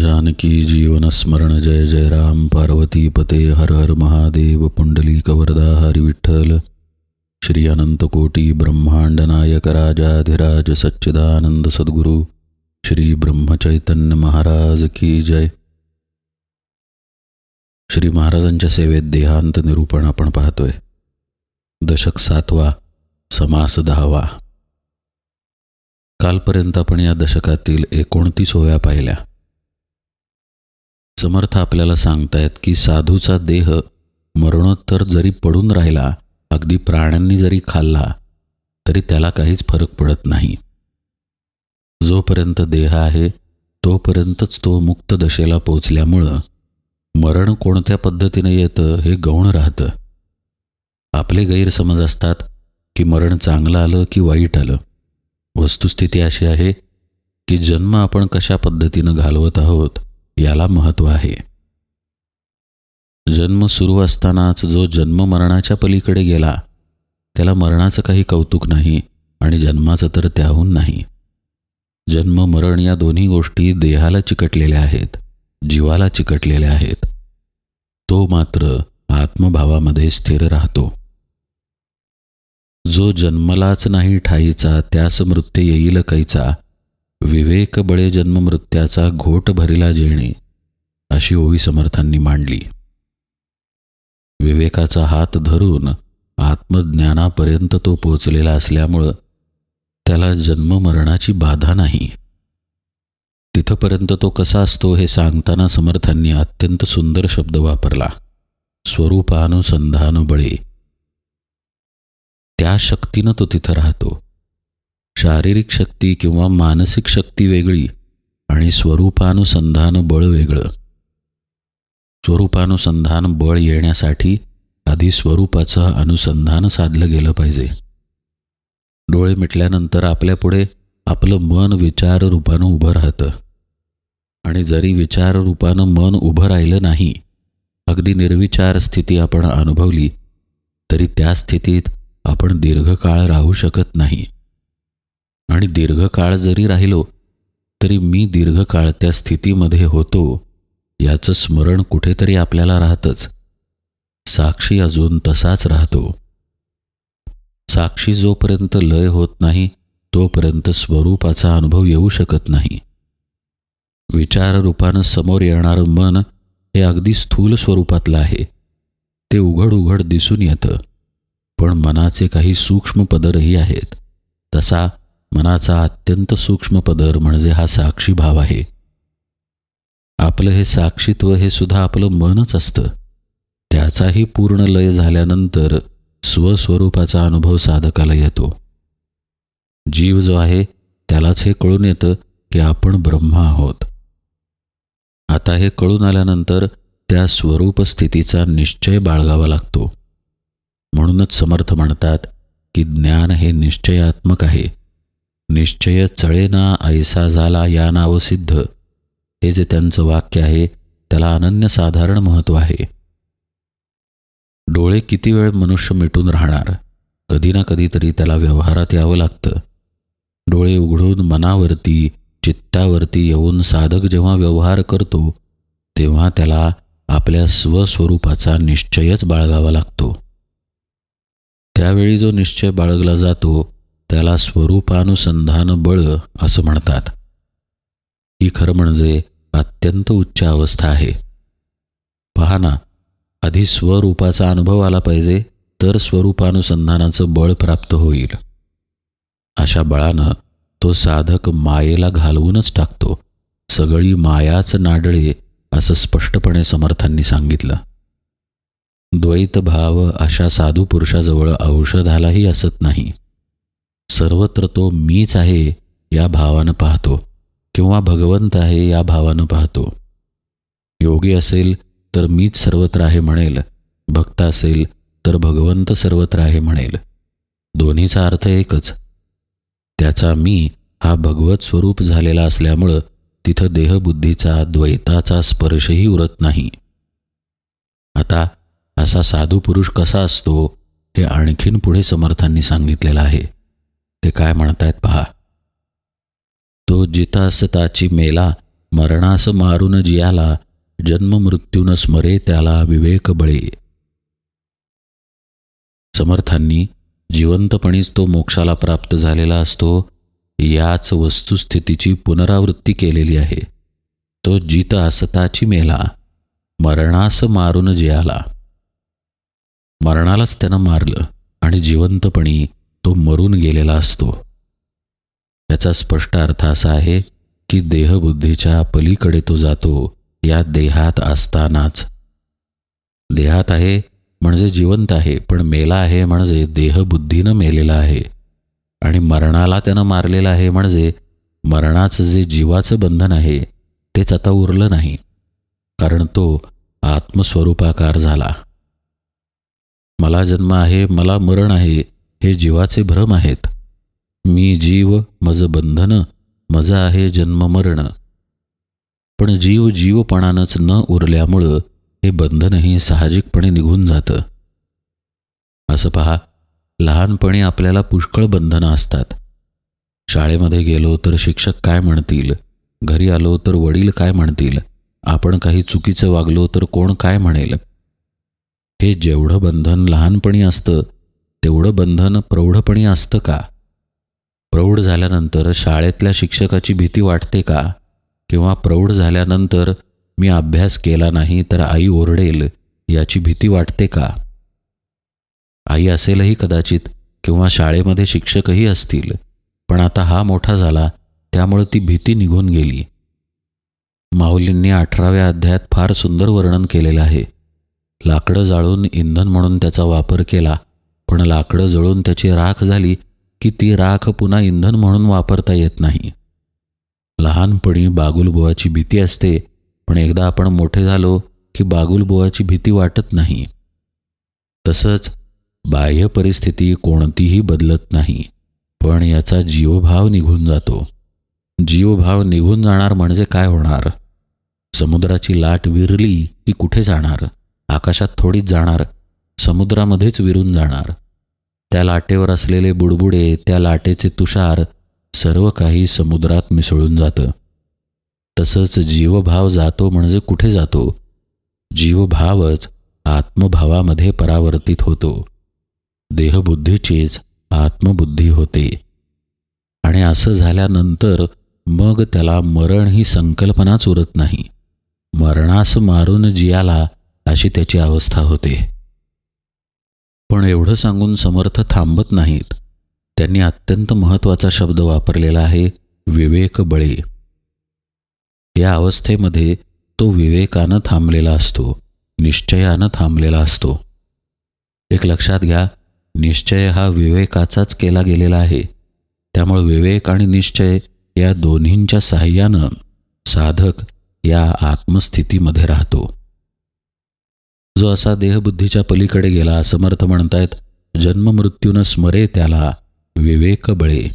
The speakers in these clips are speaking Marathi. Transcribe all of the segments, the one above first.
जानकी जीवन स्मरण जय जय राम। पार्वती पते हर हर महादेव। पुंडली कवरदा हरिविठ्ठल श्री अनंतकोटी ब्रह्मांड नायक राजाधिराज सच्चिदानंद सद्गुरु। श्री ब्रह्मचैतन्य महाराज की जय। श्री महाराजांच्या सेवेत देहांत निरूपण आपण पाहतोय। दशक सातवा समास दहावा. कालपर्यंत आपण या दशकातील एकोणतीसोव्या पाहिल्या. समर्थ आपल्याला सांगतायत की साधूचा देह मरणोत्तर जरी पडून राहिला अगदी प्राण्यांनी जरी खाल्ला तरी त्याला काहीच फरक पडत नाही. जोपर्यंत देह आहे तोपर्यंतच तो मुक्त दशेला पोचल्यामुळं मरण कोणत्या पद्धतीने येतं हे गौण राहतं. आपले गैरसमज असतात की मरण चांगलं आलं की वाईट आलं. वस्तुस्थिती अशी आहे की जन्म आपण कशा पद्धतीनं घालवत आहोत याला महत्त्व आहे. जन्म सुरू असतानाच जो जन्म मरणाच्या पलीकडे गेला त्याला मरणाचं काही कौतुक नाही आणि जन्माचं तर त्याहून नाही. जन्म मरण या दोन्ही गोष्टी देहाला चिकटलेल्या आहेत जीवाला चिकटलेल्या आहेत. तो मात्र आत्मभावामध्ये स्थिर राहतो. जो जन्मलाच नाही ठाईचा त्यास मृत्यू येईल कैचा विवेक बळे जन्ममृत्याचा घोट भरिला जेणे अशी ओवी समर्थांनी मांडली. विवेकाचा हात धरून आत्मज्ञानापर्यंत तो पोचलेला असल्यामुळं त्याला जन्ममरणाची बाधा नाही. तिथपर्यंत तो कसा असतो हे सांगताना समर्थांनी अत्यंत सुंदर शब्द वापरला. स्वरूपानुसंधान बळे त्या शक्तीनं तो तिथं राहतो. शारीरिक शक्ती किंवा मानसिक शक्ती वेगळी आणि स्वरूपानुसंधान बळ वेगळं. स्वरूपानुसंधान बळ येण्यासाठी आधी स्वरूपाचं अनुसंधान साधलं गेलं पाहिजे. डोळे मिटल्यानंतर आपल्यापुढे आपलं मन विचार रूपानं उभं राहतं. आणि जरी विचार रूपानं मन उभं राहिलं नाही अगदी निर्विचार स्थिती आपण अनुभवली तरी त्या स्थितीत आपण दीर्घकाळ राहू शकत नाही. आणि दीर्घकाळ जरी राहिलो तरी मी दीर्घकाळ त्या स्थितीमध्ये होतो याचं स्मरण कुठेतरी आपल्याला राहतंच. साक्षी अजून तसाच राहतो. साक्षी जोपर्यंत लय होत नाही तोपर्यंत स्वरूपाचा अनुभव येऊ शकत नाही. विचाररूपानं समोर येणारं मन हे अगदी स्थूल स्वरूपातलं आहे. ते उघड उघड दिसून येतं. पण मनाचे काही सूक्ष्म पदरही आहेत. तसा मनाचा अत्यंत सूक्ष्म पदर म्हणजे हा साक्षी भाव आहे. आपलं हे साक्षीत्व हे सुद्धा आपलं मनच असतं. त्याचाही पूर्ण लय झाल्यानंतर स्वस्वरूपाचा अनुभव साधकाला येतो. जीव जो आहे त्यालाच हे कळून येतं की आपण ब्रह्म आहोत. आता हे कळून आल्यानंतर त्या स्वरूप स्थितीचा निश्चय बाळगावा लागतो. म्हणूनच समर्थ म्हणतात की ज्ञान हे निश्चयात्मक आहे. निश्चय चळेना ऐसा झाला या नाव सिद्ध. हे जे त्यांचं वाक्य आहे त्याला अनन्यसाधारण महत्त्व आहे. डोळे किती वेळ मनुष्य मिटून राहणार? कधी ना कधीतरी त्याला व्यवहारात यावं लागतं. डोळे उघडून मनावरती चित्तावरती येऊन साधक जेव्हा व्यवहार करतो तेव्हा त्याला आपल्या स्वस्वरूपाचा निश्चयच बाळगावा लागतो. त्यावेळी जो निश्चय बाळगला जातो त्याला स्वरूपानुसंधान बळ असं म्हणतात. ही खरं म्हणजे अत्यंत उच्च अवस्था आहे. पहा ना आधी स्वरूपाचा अनुभव आला पाहिजे तर स्वरूपानुसंधानाचं बळ प्राप्त होईल. अशा बळानं तो साधक मायेला घालवूनच टाकतो. सगळी मायाच नाडळे असं स्पष्टपणे समर्थांनी सांगितलं. द्वैत भाव अशा साधू पुरुषाजवळ औषधालाही असत नाही. सर्वत्र तो मीच आहे या भावानं पाहतो किंवा भगवंत आहे या भावानं पाहतो. योगी असेल तर मीच सर्वत्र आहे म्हणेल. भक्त असेल तर भगवंत सर्वत्र आहे म्हणेल. दोन्हीचा अर्थ एकच. त्याचा मी हा भगवत स्वरूप झालेला असल्यामुळं तिथं देहबुद्धीचा द्वैताचा स्पर्शही उरत नाही. आता असा साधू पुरुष कसा असतो हे आणखीन पुढे समर्थांनी सांगितलेलं आहे. ते काय म्हणतायत पहा. तो जितास ताची मेला मरणास मारून जियाला जन्म मृत्यून स्मरे त्याला विवेक बळे. समर्थांनी जिवंतपणीच तो मोक्षाला प्राप्त झालेला असतो याच वस्तुस्थितीची पुनरावृत्ती केलेली आहे. तो जित असताची मेला मरणास मारून जियाला. मरणालाच त्यानं मारलं आणि जिवंतपणी तो मरून गेलेला असतो. याचा स्पष्ट अर्थ असा आहे की देहबुद्धीच्या पलीकडे तो जातो या देहात असतानाच. देहात आहे म्हणजे जिवंत आहे पण मेला आहे म्हणजे देहबुद्धीनं मेलेला आहे. आणि मरणाला त्यानं मारलेलं आहे म्हणजे मरणाचं जे जीवाचं बंधन आहे तेच आता उरलं नाही. कारण तो आत्मस्वरूपाकार झाला. मला जन्म आहे मला मरण आहे हे जीवाचे भ्रम आहेत. मी जीव मज बंधन माझं आहे जन्म मरण. पण जीव जीवपणानंच न उरल्यामुळं हे बंधनही साहजिकपणे निघून जातं. असं पहा लहानपणी आपल्याला पुष्कळ बंधनं असतात. शाळेमध्ये गेलो तर शिक्षक काय म्हणतील? घरी आलो तर वडील काय म्हणतील? आपण काही चुकीचं वागलो तर कोण काय म्हणेल? हे जेवढं बंधन लहानपणी असतं तेवढं बंधन प्रौढपणी असतं का? प्रौढ झाल्यानंतर शाळेतल्या शिक्षकाची भीती वाटते का? किंवा प्रौढ झाल्यानंतर मी अभ्यास केला नाही तर आई ओरडेल याची भीती वाटते का? आई असेलही कदाचित किंवा शाळेमध्ये शिक्षकही असतील पण आता हा मोठा झाला त्यामुळे ती भीती निघून गेली. माऊलींनी अठराव्या अध्यायात फार सुंदर वर्णन केलेलं आहे. लाकडं जाळून इंधन म्हणून त्याचा वापर केला पण लाकडं जळून त्याची राख झाली की ती राख पुन्हा इंधन म्हणून वापरता येत नाही. लहानपणी बागुलबुवाची भीती असते पण एकदा आपण मोठे झालो की बागुलबुवाची भीती वाटत नाही. तसंच बाह्य परिस्थिती कोणतीही बदलत नाही पण याचा जीवभाव निघून जातो. जीवभाव निघून जाणार म्हणजे काय होणार? समुद्राची लाट विरली की कुठे जाणार? आकाशात थोडीच जाणार समुद्रामध्येच विरून जाणार. त्या लाटेवर असलेले बुडबुडे त्या लाटेचे तुषार सर्व काही समुद्रात मिसळून जातं. तसंच जीवभाव जातो म्हणजे कुठे जातो? जीवभावच आत्मभावामध्ये परावर्तित होतो. देहबुद्धीचीच आत्मबुद्धी होते. आणि असं झाल्यानंतर मग त्याला मरण ही संकल्पनाच उरत नाही. मरणास मारून जियाला अशी त्याची अवस्था होते. पण एवढं सांगून समर्थ थांबत नाहीत. त्यांनी अत्यंत महत्त्वाचा शब्द वापरलेला आहे विवेक बळे. या अवस्थेमध्ये तो विवेकानं थांबलेला असतो निश्चयानं थांबलेला असतो. एक लक्षात घ्या निश्चय हा विवेकाचाच केला गेलेला आहे. त्यामुळे विवेक आणि निश्चय या दोन्हींच्या साह्यानं साधक या आत्मस्थितीमध्ये राहतो. जो असा देहबुद्धीच्या पलीकडे गेला समर्थ म्हणतायत जन्ममृत्यूनं स्मरे त्याला विवेक बळे.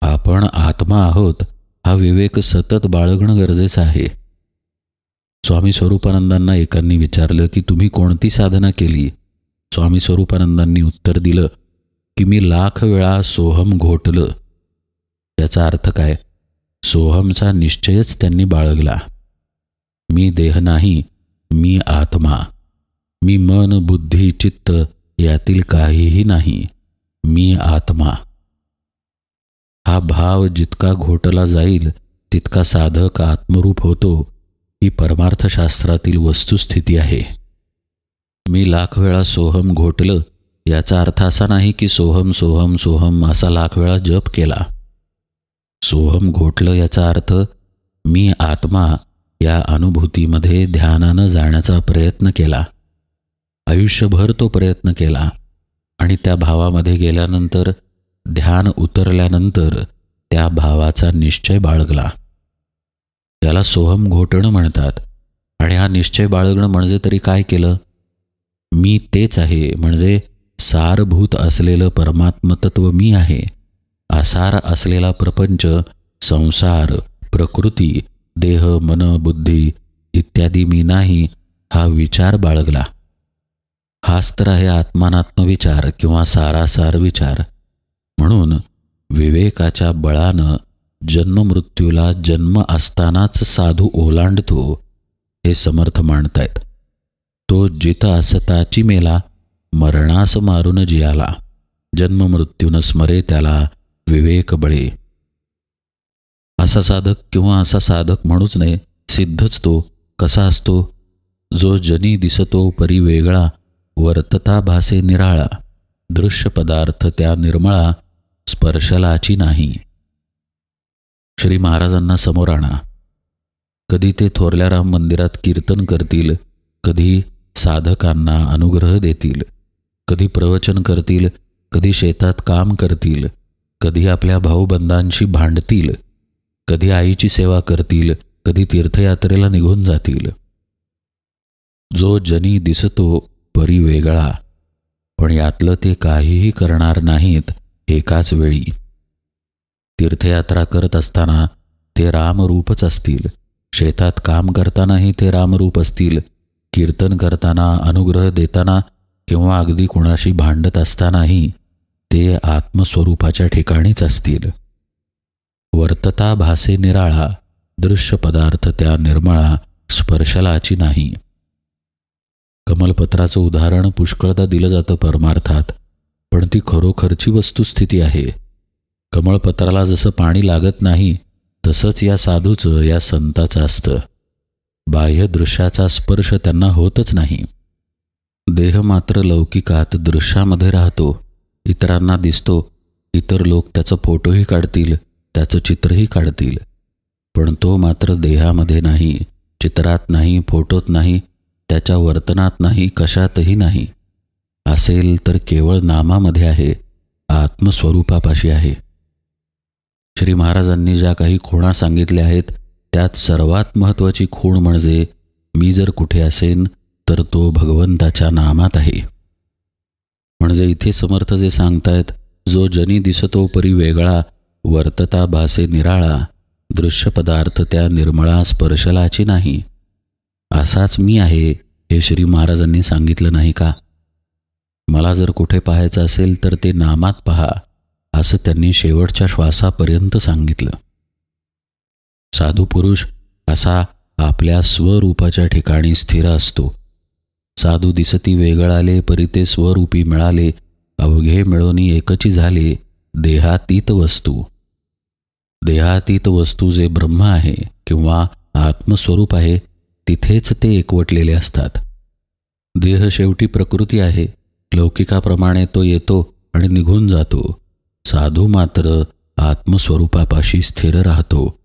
आपण आत्मा आहोत हा विवेक सतत बाळगणं गरजेचं आहे. स्वामी स्वरूपानंदांना एकांनी विचारलं की तुम्ही कोणती साधना केली? स्वामी स्वरूपानंदांनी उत्तर दिलं की मी लाख वेळा सोहम घोटलं. याचा अर्थ काय? सोहमचा निश्चयच त्यांनी बाळगला. मी देह नाही मी आत्मा मी मन बुद्धी चित्त यातील काहीही नाही. मी आत्मा. हा भाव जितका घोटला जाईल तितका साधक आत्मरूप होतो ही परमार्थशास्त्रातील वस्तुस्थिती आहे. मी लाख वेळा सोहम घोटलं याचा अर्थ असा नाही की सोहम सोहम सोहम असा लाख वेळा जप केला. सोहम घोटलं याचा अर्थ मी आत्मा या अनुभूतीमध्ये ध्यानानं जाण्याचा प्रयत्न केला. आयुष्यभर तो प्रयत्न केला आणि त्या भावामध्ये गेल्यानंतर ध्यान उतरल्यानंतर त्या भावाचा निश्चय बाळगला. त्याला सोहम घोटणं म्हणतात आणि हा निश्चय बाळगणं म्हणजे तरी काय केलं? मी तेच आहे म्हणजे सारभूत असलेलं परमात्मतत्व मी आहे. आसार असलेला प्रपंच संसार प्रकृती देह मन बुद्धी इत्यादी मी नाही हा विचार बाळगला. हाच तर आहे आत्मानात्म विचार किंवा सारासार विचार. म्हणून विवेकाच्या बळानं जन्ममृत्यूला जन्म असतानाच साधू ओलांडतो हे समर्थ मानतायत तो जित असताची मेला मरणास मारून जियाला. जन्ममृत्यून स्मरे त्याला विवेक बळे असा साधक किंवा असा साधक म्हणूच नये सिद्धच तो कसा असतो? जो जनी दिसतो परी वेगळा वर्तता भासे निराळा दृश्य पदार्थ त्या निर्मळा स्पर्शलाची नाही. श्री महाराजांना समोर आणा. कधी ते थोरल्या राम मंदिरात कीर्तन करतील कधी साधकांना अनुग्रह देतील कधी प्रवचन करतील कधी शेतात काम करतील कधी आपल्या भाऊबंधांशी भांडतील कधी आईची सेवा करतील कधी तीर्थयात्रेला निघून जातील. जो जनी दिसतो परी वेगळा. पण यातलं ते काहीही करणार नाहीत एकाच वेळी. तीर्थयात्रा करत असताना ते रामरूपच असतील. शेतात काम करतानाही ते रामरूप असतील. कीर्तन करताना अनुग्रह देताना किंवा अगदी कुणाशी भांडत असतानाही ते आत्मस्वरूपाच्या ठिकाणीच असतील. वर्तता भासे निराळा दृश्य पदार्थ त्या निर्मळा स्पर्शलाची नाही. कमलपत्राचं उदाहरण पुष्कळदा दिलं जातं परमार्थात पण ती खरोखरची वस्तुस्थिती आहे. कमळपत्राला जसं पाणी लागत नाही तसंच या साधूचं या संताचं असतं. बाह्य दृश्याचा स्पर्श त्यांना होतच नाही. देह मात्र लौकिकात दृश्यामध्ये राहतो इतरांना दिसतो इतर लोक त्याचं फोटोही काढतील त्याचं चित्रही काढतील. पण तो मात्र देहामध्ये नाही चित्रात नाही फोटोत नाही त्याच्या वर्तनात नाही कशातही नाही. असेल तर केवळ नामामध्ये आहे आत्मस्वरूपापाशी आहे. श्री महाराजांनी ज्या काही खुणा सांगितल्या आहेत त्यात सर्वात महत्त्वाची खूण म्हणजे मी जर कुठे असेन तर तो भगवंताच्या नामात आहे. म्हणजे इथे समर्थ जे सांगतायत जो जनी दिसतो परी वेगळा वर्तता भासे निराळा दृश्यपदार्थ त्या निर्मळा स्पर्शलाची नाही. असाच मी आहे हे श्री महाराजांनी सांगितलं नाही का? मला जर कुठे पाहायचं असेल तर ते नामात पहा असं त्यांनी शेवटच्या श्वासापर्यंत सांगितलं. साधू पुरुष असा आपल्या स्वरूपाच्या ठिकाणी स्थिर असतो. साधू दिसती वेगळाले परी ते स्वरूपी मिळाले अवघे मिळवणी एकची झाले देहातीत वस्तू. देहातीत वस्तू जे ब्रह्म आहे किंवा आत्मस्वरूप आहे तिथेच ते एकवटलेले असतात. देह शेवटी प्रकृती आहे. लौकिकाप्रमाणे तो येतो आणि निघून जातो. साधू मात्र आत्मस्वरूपापाशी स्थिर राहतो.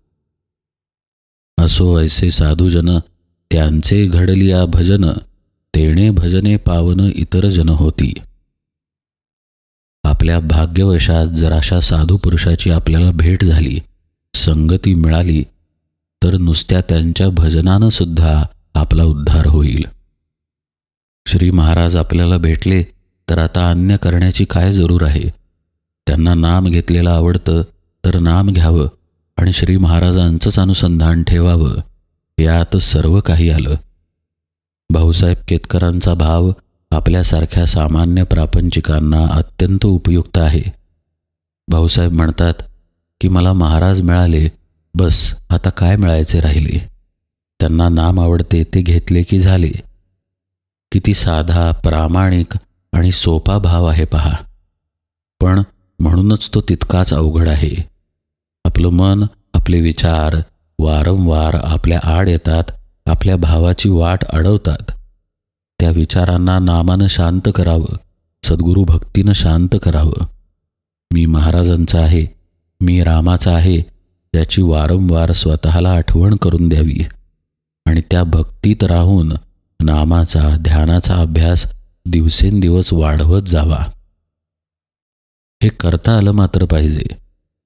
असो ऐसे साधूजन त्यांचे घडलिया भजन तेणे भजने पावन इतर जन होती. आपल्या भाग्यवशात जर अशा साधू पुरुषाची आपल्याला भेट झाली. संगती मिळाली तर नुसत्या त्यांच्या भजनानं सुद्धा आपला उद्धार होईल. श्री महाराज आपल्याला भेटले तर आता अन्य करण्याची काय जरूर आहे? त्यांना नाम घेतलेलं आवडतं तर नाम घ्यावं आणि श्री महाराजांचंच अनुसंधान ठेवावं. यात सर्व काही आलं. भाऊसाहेब केतकरांचा भाव आपल्यासारख्या सामान्य प्रापंचिकांना अत्यंत उपयुक्त आहे. भाऊसाहेब म्हणतात की मला महाराज मिळाले बस आता काय मिळायचे राहिले? त्यांना नाम आवडते ते घेतले की झाले. किती साधा प्रामाणिक आणि सोपा भाव आहे पहा. पण म्हणूनच तो तितकाच अवघड आहे. आपलं मन आपले विचार वारंवार आपल्या आड येतात आपल्या भावाची वाट अडवतात. त्या विचारांना नामानं शांत करावं सद्गुरू भक्तीनं शांत करावं. मी महाराजांचा आहे मी रामाचा आहे याची वारंवार स्वतःला आठवण करून द्यावी. आणि त्या भक्तीत राहून नामाचा ध्यानाचा अभ्यास दिवसेंदिवस वाढवत जावा. हे करता आलं मात्र पाहिजे.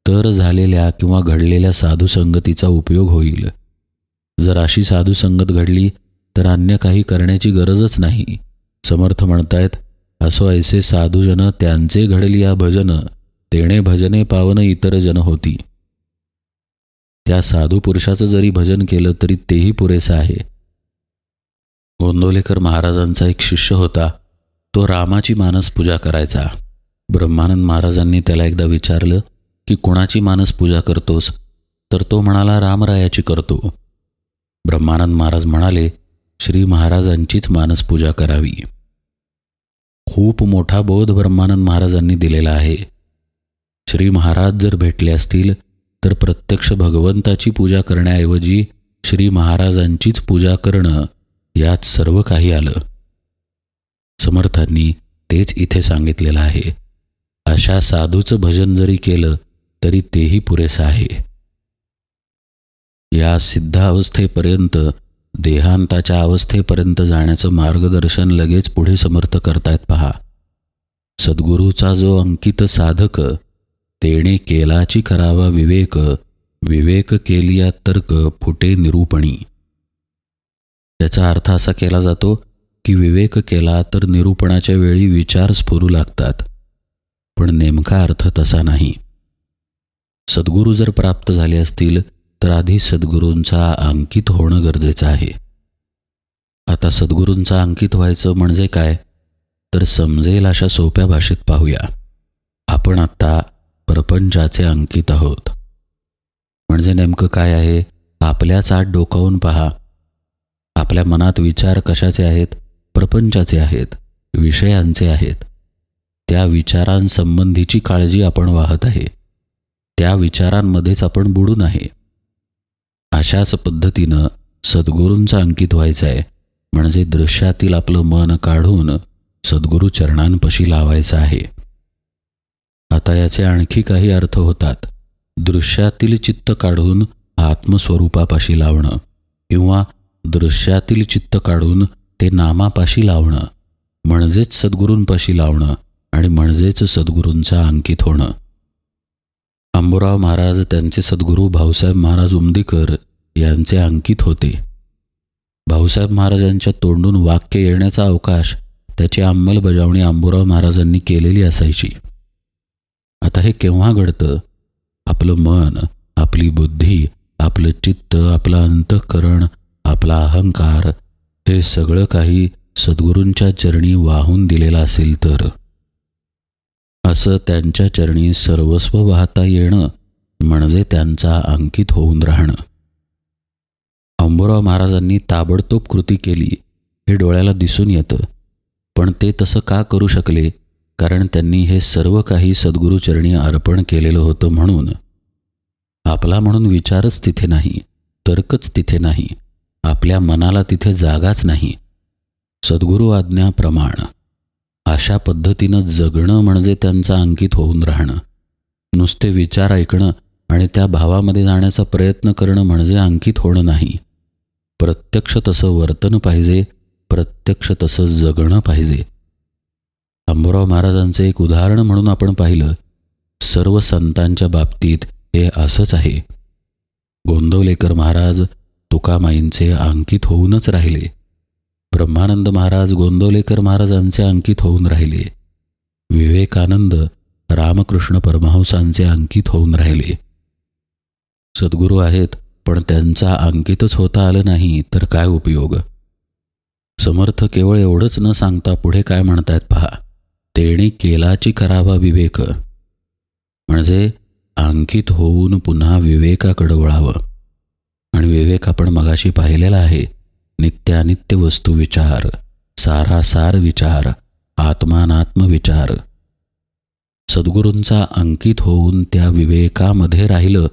तर झालेल्या किंवा घडलेल्या साधुसंगतीचा उपयोग होईल. जर अशी साधुसंगत घडली तर अन्य काही करण्याची गरजच नाही. समर्थ म्हणतायत असो ऐसे साधूजन त्यांचे घडली या भजन तेणे भजने पावन इतर जन होती. त्या साधू पुरुषाचं जरी भजन केलं तरी तेही पुरेसं आहे. गोंदवलेकर महाराजांचा एक शिष्य होता तो रामाची मानस पूजा करायचा. ब्रह्मानंद महाराजांनी त्याला एकदा विचारलं की कुणाची मानस पूजा करतोस? तर तो म्हणाला रामरायाची करतो. ब्रह्मानंद महाराज म्हणाले श्री महाराजांचीच मानसपूजा करावी. खूप मोठा बोध ब्रह्मानंद महाराजांनी दिलेला आहे. श्री महाराज जर भेटले असतील तर प्रत्यक्ष भगवंताची पूजा करण्याऐवजी श्री महाराजांचीच पूजा करणं यात सर्व काही आलं. समर्थांनी तेच इथे सांगितलेलं आहे. अशा साधूचं भजन जरी केलं तरी तेही पुरेसं आहे. या सिद्धावस्थेपर्यंत अवस्थेपर्यंत देहांताच्या अवस्थेपर्यंत जाण्याचं मार्गदर्शन लगेच पुढे समर्थ करतायत पहा. सद्गुरूचा जो अंकित साधक तेणे केलाची करावा विवेक विवेक केलिया तर्क फुटे निरूपणी. याचा अर्थ असा केला जातो की विवेक केला तर निरूपणाच्या वेळी विचार स्फुरू लागतात. पण नेमका अर्थ तसा नाही. सद्गुरू जर प्राप्त झाले असतील तर आधी सद्गुरूंचा अंकित होणं गरजेचं आहे. आता सद्गुरूंचा अंकित व्हायचं म्हणजे काय? तर समजेल अशा सोप्या भाषेत पाहूया. आपण आत्ता प्रपंचाचे अंकित आहोत. म्हणजे नेमकं काय आहे? आपल्याच आत डोकावून पहा. आपल्या मनात विचार कशाचे आहेत? प्रपंचाचे आहेत. विषयांचे आहेत. त्या विचारांसंबंधीची काळजी आपण वाहत आहे. त्या विचारांमध्येच आपण बुडून आहे. अशाच पद्धतीनं सद्गुरूंचा अंकित व्हायचं आहे म्हणजे दृश्यातील आपलं मन काढून सद्गुरू चरणांपशी लावायचं आहे. आता याचे आणखी काही अर्थ होतात. दृश्यातील चित्त काढून आत्मस्वरूपापाशी लावणं किंवा दृश्यातील चित्त काढून ते नामापाशी लावणं म्हणजेच सद्गुरूंपाशी लावणं आणि म्हणजेच सद्गुरूंचा अंकित होणं. शंभूराव महाराज त्यांचे सद्गुरू भाऊसाहेब महाराज उमदीकर यांचे अंकित होते. भाऊसाहेब महाराजांच्या तोंडून वाक्य येण्याचा अवकाश त्याची अंमलबजावणी आंबूराव महाराजांनी केलेली असायची. आता हे केव्हा घडतं? आपलं मन आपली बुद्धी आपलं चित्त आपलं अंतःकरण आपला अहंकार हे सगळं काही सद्गुरूंच्या चरणी वाहून दिलेलं असेल तर. असं त्यांच्या चरणी सर्वस्व वाहता येणं म्हणजे त्यांचा अंकित होऊन राहणं. अंबोराव महाराजांनी ताबडतोब कृती केली हे डोळ्याला दिसून येतं. पण ते तसं का करू शकले? कारण त्यांनी हे सर्व काही सद्गुरूचरणी अर्पण केलेलं होतं म्हणून. आपला म्हणून विचारच तिथे नाही तर्कच तिथे नाही आपल्या मनाला तिथे जागाच नाही. सद्गुरू आज्ञा प्रमाण. अशा पद्धतीनं जगणं म्हणजे त्यांचं अंकित होऊन राहणं. नुसते विचार ऐकणं आणि त्या भावामध्ये जाण्याचा प्रयत्न करणं म्हणजे अंकित होणं नाही. प्रत्यक्ष तसं वर्तन पाहिजे प्रत्यक्ष तसं जगणं पाहिजे. अंबुराव महाराजांचं एक उदाहरण म्हणून आपण पाहिलं सर्व संतांच्या बाबतीत हे असंच आहे. गोंदवलेकर महाराज तुकामाईंचे अंकित होऊनच राहिले. ब्रह्मानंद महाराज गोंदवलेकर महाराजांचे अंकित होऊन राहिले. विवेकानंद रामकृष्ण परमहंसांचे अंकित होऊन राहिले. सद्गुरू आहेत पण त्यांचा अंकितच होता आलं नाही तर काय उपयोग? समर्थ केवळ एवढंच न सांगता पुढे काय म्हणतायत पहा. तेणे केलाची करावा विवेक. म्हणजे अंकित होऊन पुन्हा विवेकाकडं वळावं. आणि विवेक आपण मगाशी पाहिलेला आहे नित्यानित्य वस्तू विचार सारासार विचार आत्मानात्म विचार सद्गुरूंचा अंकित होऊन त्या विवेकामध्ये राहिलं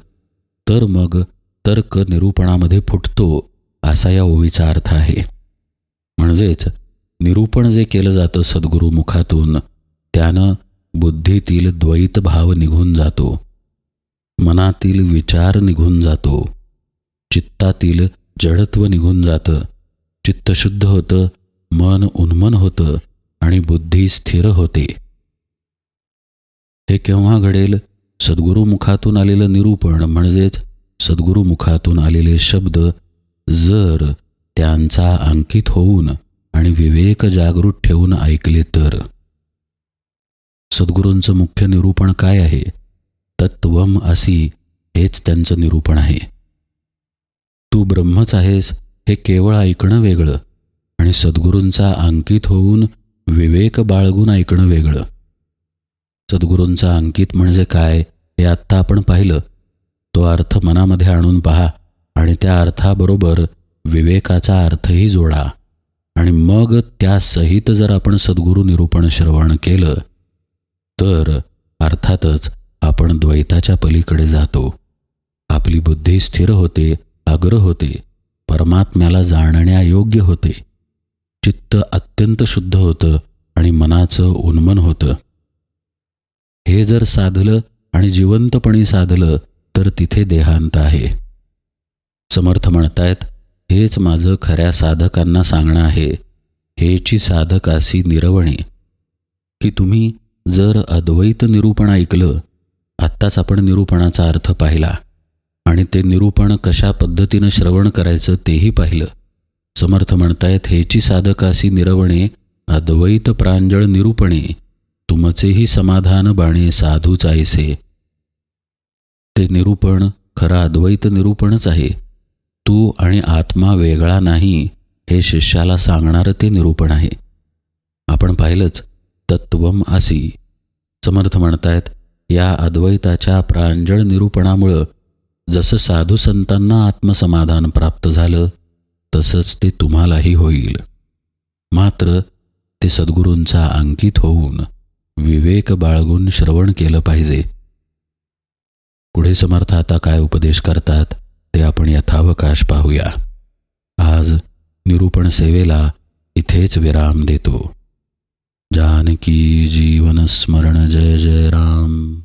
तर मग तर्क निरूपणामध्ये फुटतो असा या ओवीचा अर्थ आहे. म्हणजेच निरूपण जे केलं जातं सद्गुरू मुखातून त्यानं बुद्धीतील द्वैत भाव निघून जातो. मनातील विचार निघून जातो. चित्तातील जडत्व निघून जातं. चित्त शुद्ध होतं मन उन्मन होतं आणि बुद्धी स्थिर होते. हे केव्हा घडेल? सद्गुरुमुखातून आलेलं निरूपण म्हणजेच सद्गुरुमुखातून आलेले शब्द जर त्यांचा अंकित होऊन आणि विवेक जागृत ठेवून ऐकले तर. सद्गुरूंचं मुख्य निरूपण काय आहे? तत्वम असी हेच त्यांचं निरूपण आहे. तू ब्रह्मच आहेस हे केवळ ऐकणं वेगळं आणि सद्गुरूंचा अंकित होऊन विवेक बाळगून ऐकणं वेगळं. सद्गुरूंचा अंकित म्हणजे काय हे आत्ता आपण पाहिलं. तो अर्थ मनामध्ये आणून पहा आणि त्या अर्थाबरोबर विवेकाचा अर्थही जोडा. आणि मग त्यासहित जर आपण सद्गुरू निरूपण श्रवण केलं तर अर्थातच आपण द्वैताच्या पलीकडे जातो. आपली बुद्धी स्थिर होते अग्र होते. परमात्म्याला जाणण्यायोग्य होते. चित्त अत्यंत शुद्ध होतं आणि मनाचं उन्मन होतं. हे जर साधलं आणि जिवंतपणी साधलं तर तिथे देहांत आहे. समर्थ म्हणतायत हेच माझं खऱ्या साधकांना सांगणं आहे. हेची साधकासी निरवणे. की तुम्ही जर अद्वैत निरूपण ऐकलं आत्ताच आपण निरूपणाचा अर्थ पाहिला. आणि ते निरूपण कशा पद्धतीनं श्रवण करायचं तेही पाहिलं. समर्थ म्हणतायत हेची साधकासी निरवणे अद्वैत प्रांजळ निरूपणे तुमचेही समाधान बाणे साधूच ऐसे ते निरूपण खरं अद्वैत निरूपणच आहे. तू आणि आत्मा वेगळा नाही हे शिष्याला सांगणारं ते निरूपण आहे. आपण पाहिलंच तत्वम असी समर्थ म्हणतायत या अद्वैताच्या प्रांजळ निरूपणामुळं जसं साधू संतांना आत्मसमाधान प्राप्त झालं तसंच ते तुम्हालाही होईल. मात्र ते सद्गुरूंचा अंकित होऊन विवेक बाळगून श्रवण केलं पाहिजे. पुढे समर्थ आता काय उपदेश करतात ते आपण यथावकाश पाहूया. आज निरूपण सेवेला इथेच विराम देतो. जानकी जीवन स्मरण जय जय राम.